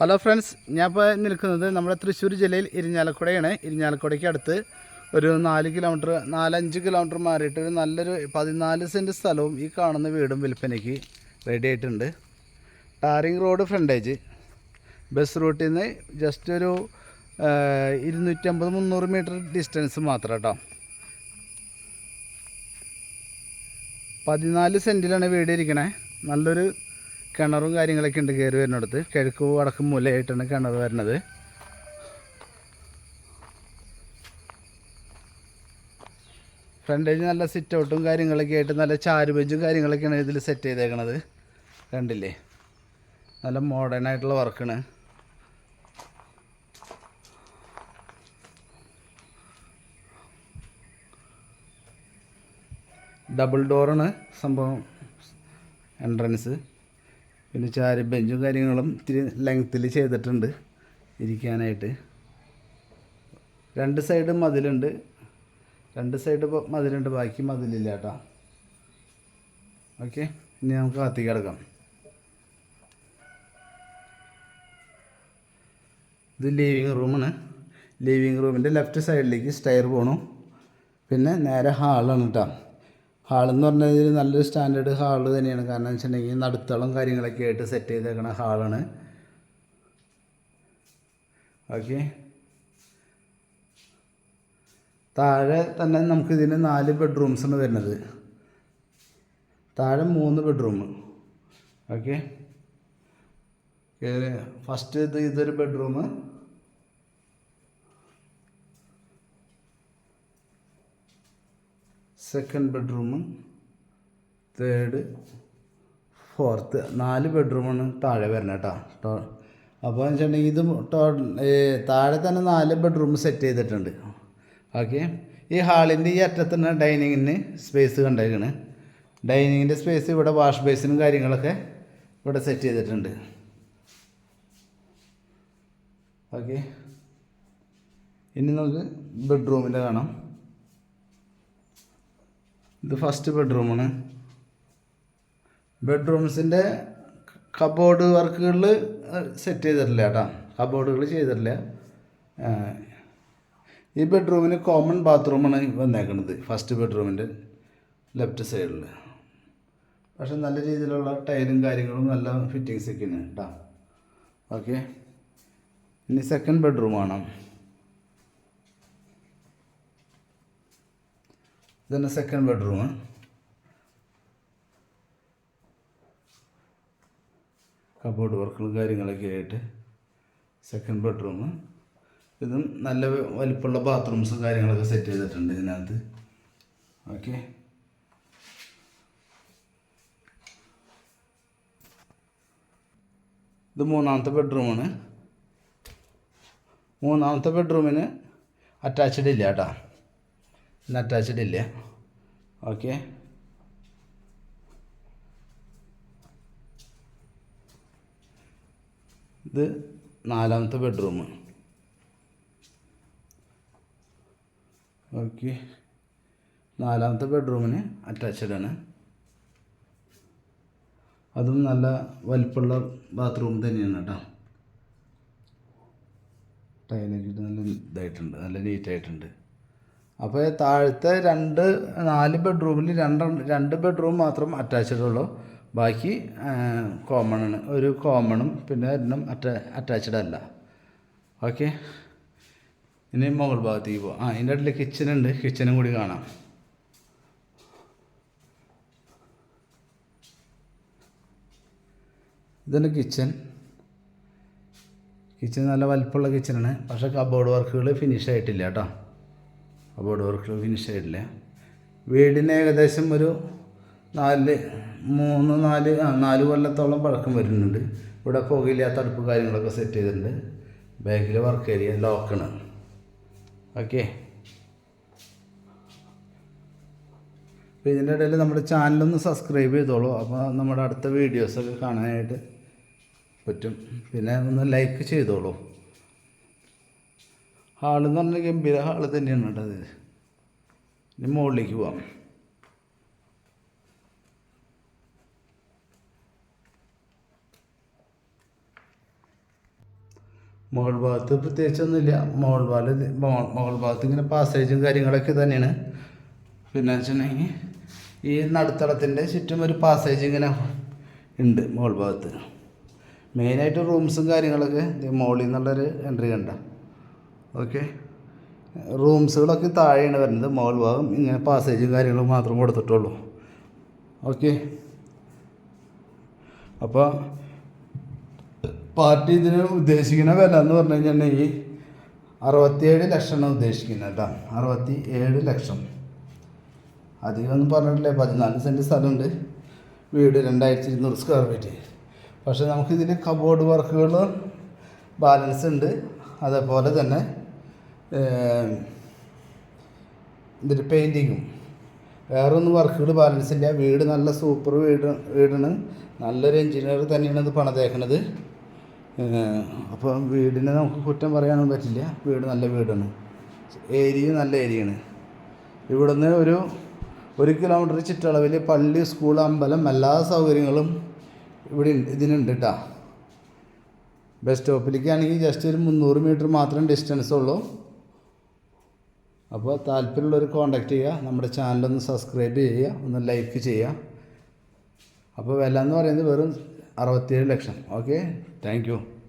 Hello friends ഞാൻ ഇപ്പോൾ നിൽക്കുന്നത് നമ്മുടെ തൃശ്ശൂർ ജില്ലയിൽ ഇരിഞ്ഞാലക്കുടയാണ്. ഇരിഞ്ഞാലക്കുടയ്ക്ക് അടുത്ത് ഒരു നാല് കിലോമീറ്റർ നാലഞ്ച് കിലോമീറ്റർ മാറിയിട്ട് ഒരു നല്ലൊരു പതിനാല് സെന്റ് സ്ഥലവും ഈ കാണുന്ന വീടും വിൽപ്പനയ്ക്ക് റെഡി ആയിട്ടുണ്ട്. ടാറിങ് റോഡ് ഫ്രണ്ടേജ് ബസ് റൂട്ടിൽ നിന്ന് ജസ്റ്റ് ഒരു ഇരുന്നൂറ്റമ്പത് മുന്നൂറ് മീറ്റർ ഡിസ്റ്റൻസ് മാത്രം കേട്ടോ പതിനാല് സെന്റിലാണ് വീട് ഇരിക്കണേ നല്ലൊരു കിണറും കാര്യങ്ങളൊക്കെ ഉണ്ട് കയറി വരുന്നിടത്ത്. കിഴക്ക് വടക്കും മൂലയായിട്ടാണ് കിണർ വരുന്നത്. ഫ്രണ്ടേജ് നല്ല സിറ്റ് ഔട്ടും കാര്യങ്ങളൊക്കെ ആയിട്ട് നല്ല ചാരു ബെഞ്ചും കാര്യങ്ങളൊക്കെയാണ് ഇതിൽ സെറ്റ് ചെയ്തേക്കണത്. കണ്ടില്ലേ? നല്ല മോഡേൺ ആയിട്ടുള്ള വർക്കാണ് ഡബിൾ ഡോറാണ് സംഭവം എൻട്രൻസ് പിന്നെ ചാരി ബെഞ്ചും കാര്യങ്ങളും ഇത്തിരി ലെങ്ത്തിൽ ചെയ്തിട്ടുണ്ട്. ഇരിക്കാനായിട്ട്. രണ്ട് സൈഡ് മതിലുണ്ട്. രണ്ട് സൈഡ് മതിലുണ്ട്. ബാക്കി മതിലില്ല കേട്ടോ. ഓക്കെ ഇനി നമുക്ക് കത്തി കിടക്കാം. ഇത് ലിവിങ് റൂമാണ് ലിവിങ് റൂമിന്റെ ലെഫ്റ്റ് സൈഡിലേക്ക് സ്റ്റയർ പോകണം പിന്നെ നേരെ ഹാളാണ് കേട്ടോ ഹാളെന്ന് പറഞ്ഞാൽ നല്ലൊരു സ്റ്റാൻഡേർഡ് ഹാൾ തന്നെയാണ്. കാരണം വെച്ചിട്ടുണ്ടെങ്കിൽ നടുത്തളം കാര്യങ്ങളൊക്കെ ആയിട്ട് സെറ്റ് ചെയ്തേക്കണ ഹാളാണ്. ഓക്കെ. താഴെ തന്നെ നമുക്ക് ഇതിന് നാല് ബെഡ്റൂംസാണ് വരുന്നത്. താഴെ മൂന്ന് ബെഡ്റൂം. ഓക്കെ. ഫസ്റ്റ് ഇത് ഇതൊരു bedroom. Second bedroom third fourth നാല് ബെഡ്റൂമാണ് താഴെ വരണം കേട്ടോ. അപ്പോൾ എന്ന് വെച്ചിട്ടുണ്ടെങ്കിൽ ഇത് താഴെ തന്നെ നാല് ബെഡ്റൂം സെറ്റ് ചെയ്തിട്ടുണ്ട്. ഓക്കെ ഈ ഹാളിന്റെ ഈ അറ്റത്തിന് ഡൈനിങ്ങിന് സ്പേസ് കണ്ടേക്കണ്. ഡൈനിങ്ങിന്റെ സ്പേസ് ഇവിടെ വാഷ് ബേസിനും കാര്യങ്ങളൊക്കെ ഇവിടെ സെറ്റ് ചെയ്തിട്ടുണ്ട്. ഓക്കെ ഇനി നമുക്ക് ബെഡ്റൂമിന്റെ കാണാം. ഇത് ഫസ്റ്റ് ബെഡ്റൂമാണ് ബെഡ്റൂംസിന്റെ കബോർഡ് വർക്കുകളിൽ സെറ്റ് ചെയ്തിട്ടില്ല കേട്ടോ. കബോർഡുകൾ ചെയ്തിട്ടില്ല. ഈ ബെഡ്റൂമിന് കോമൺ ബാത്റൂമാണ് വന്നേക്കുന്നത് ഫസ്റ്റ് ബെഡ്റൂമിന്റെ ലെഫ്റ്റ് സൈഡിൽ പക്ഷെ നല്ല രീതിയിലുള്ള ടൈലും കാര്യങ്ങളും നല്ല ഫിറ്റിങ്സ് ഒക്കെയാണ് കേട്ടോ. ഓക്കെ ഇനി സെക്കൻഡ് ബെഡ്റൂം ഇതാണ് സെക്കൻഡ് ബെഡ്റൂം കബോർഡ് വർക്കുകളും കാര്യങ്ങളൊക്കെ ആയിട്ട് സെക്കൻഡ് ബെഡ്റൂം ഇതും നല്ല വലിപ്പമുള്ള ബാത്റൂംസും കാര്യങ്ങളൊക്കെ സെറ്റ് ചെയ്തിട്ടുണ്ട് ഇതിനകത്ത്. ഓക്കെ ഇത് മൂന്നാമത്തെ ബെഡ്റൂമാണ് മൂന്നാമത്തെ ബെഡ്റൂമിന് അറ്റാച്ച്ഡ് ഇല്ല കേട്ടോ. ഇന്ന് അറ്റാച്ച്ഡ് ഇല്ല ഓക്കെ. ഇത് നാലാമത്തെ ബെഡ്റൂം. ഓക്കെ. നാലാമത്തെ ബെഡ്റൂമിന് അറ്റാച്ച്ഡ് ആണ്. അതും നല്ല വലിപ്പമുള്ള ബാത്റൂം തന്നെയാണ് കേട്ടോ. ടൈലൊക്കെ നല്ല ഇതായിട്ടുണ്ട് നല്ല നീറ്റായിട്ടുണ്ട് അപ്പോൾ താഴത്തെ രണ്ട് നാല് ബെഡ്റൂമിൽ രണ്ട് രണ്ട് ബെഡ്റൂം മാത്രം അറ്റാച്ച്ഡ് ഉള്ളൂ. ബാക്കി കോമൺ ആണ്. ഒരു കോമണും പിന്നെ ഒരെണ്ണം അറ്റാ അറ്റാച്ച്ഡ് അല്ല. ഓക്കെ ഇനി മുകൾ ഭാഗത്തേക്ക് പോകാം ആ ഇതിന്റെ ഇടയിൽ കിച്ചൺ ഉണ്ട്. കിച്ചനും കൂടി കാണാം. ഇതാണ് കിച്ചൺ കിച്ചൺ നല്ല വലിപ്പമുള്ള കിച്ചനാണ് പക്ഷേ കബോർഡ് വർക്കുകൾ ഫിനിഷ് ആയിട്ടില്ല കേട്ടോ. കബോർഡ് ഡോർ ഫിനിഷ് ആയിട്ടില്ല വീടിന് ഏകദേശം ഒരു നാല് മൂന്ന് നാല് ആ നാല് കൊല്ലത്തോളം പഴക്കം വരുന്നുണ്ട്. ഇവിടെ പുകയില്ല അടുപ്പ് കാര്യങ്ങളൊക്കെ സെറ്റ് ചെയ്തിട്ടുണ്ട്. ബാഗിൽ വർക്ക് ഏരിയ ലോക്കാണ് ഓക്കെ അപ്പോൾ ഇതിന്റെ ഇടയിൽ നമ്മുടെ ചാനലൊന്ന് സബ്സ്ക്രൈബ് ചെയ്തോളൂ. അപ്പോൾ നമ്മുടെ അടുത്ത വീഡിയോസൊക്കെ കാണാനായിട്ട് പറ്റും. പിന്നെ ഒന്ന് ലൈക്ക് ചെയ്തോളൂ. ഹാളെന്ന് പറഞ്ഞാൽ ഗംഭീര ഹാൾ തന്നെയാണ് കേട്ടത് ഇനി മുകളിലേക്ക് പോവാം. മുകൾ ഭാഗത്ത് പ്രത്യേകിച്ചൊന്നുമില്ല മുകൾ ഭാഗത്ത് മുകൾ ഭാഗത്ത് ഇങ്ങനെ പാസേജും കാര്യങ്ങളൊക്കെ തന്നെയാണ്. പിന്നെ വെച്ചിട്ടുണ്ടെങ്കിൽ ഈ നടുത്തളത്തിന്റെ ചുറ്റും ഒരു പാസേജ് ഇങ്ങനെ ഉണ്ട് മുകൾ ഭാഗത്ത്. മെയിനായിട്ട് റൂംസും കാര്യങ്ങളൊക്കെ മുകളിൽ നിന്നുള്ളൊരു എൻട്രി കണ്ട? ഓക്കെ റൂംസുകളൊക്കെ താഴെയാണ് വരുന്നത്. മോൾ ഭാഗം ഇങ്ങനെ പാസേജും കാര്യങ്ങളും മാത്രം കൊടുത്തിട്ടുള്ളൂ. ഓക്കെ അപ്പോൾ പാർട്ടി ഇതിന് ഉദ്ദേശിക്കുന്ന വില എന്ന് പറഞ്ഞു കഴിഞ്ഞിട്ടുണ്ടെങ്കിൽ അറുപത്തിയേഴ് ലക്ഷമാണ് ഉദ്ദേശിക്കുന്നത് കേട്ടോ. അറുപത്തി ഏഴ് ലക്ഷം. അധികം ഒന്നും പറഞ്ഞിട്ടില്ലേ. പതിനാല് സെന്റ് സ്ഥലമുണ്ട്. വീട് രണ്ടായിരത്തി ഇരുന്നൂറ് സ്ക്വയർ ഫീറ്റ് പക്ഷേ നമുക്കിതിൽ കബോർഡ് വർക്കുകൾ ബാലൻസ് ഉണ്ട്. അതേപോലെ തന്നെ ഇതിൽ പെയിന്റിങ്ങും വേറെ ഒന്നും വർക്കുകൾ ബാലൻസ് ഇല്ല. വീട് നല്ല സൂപ്പർ വീട് വീടാണ്. നല്ലൊരു എഞ്ചിനീയർ തന്നെയാണ് ഇത് പണിതേക്കണത്. അപ്പോൾ വീടിനെ നമുക്ക് കുറ്റം പറയാനൊന്നും പറ്റില്ല. വീട് നല്ല വീടാണ്. ഏരിയ നല്ല ഏരിയയാണ് ഇവിടുന്ന് ഒരു ഒരു കിലോമീറ്റർ ചുറ്റളവിൽ പള്ളി സ്കൂൾ അമ്പലം എല്ലാ സൗകര്യങ്ങളും ഇവിടെ ഇതിനുണ്ട് കേട്ടോ ബസ് സ്റ്റോപ്പിലേക്കാണെങ്കിൽ ജസ്റ്റ് ഒരു മുന്നൂറ് മീറ്റർ മാത്രം ഡിസ്റ്റൻസ് ഉള്ളൂ. അപ്പോൾ താല്പര്യമുള്ളവർ കോൺടാക്റ്റ് ചെയ്യുക. നമ്മുടെ ചാനലൊന്ന് സബ്സ്ക്രൈബ് ചെയ്യുക. ഒന്ന് ലൈക്ക് ചെയ്യുക. അപ്പോൾ വില എന്ന് പറയുന്നത് വെറും അറുപത്തിയേഴ് ലക്ഷം. Okay thank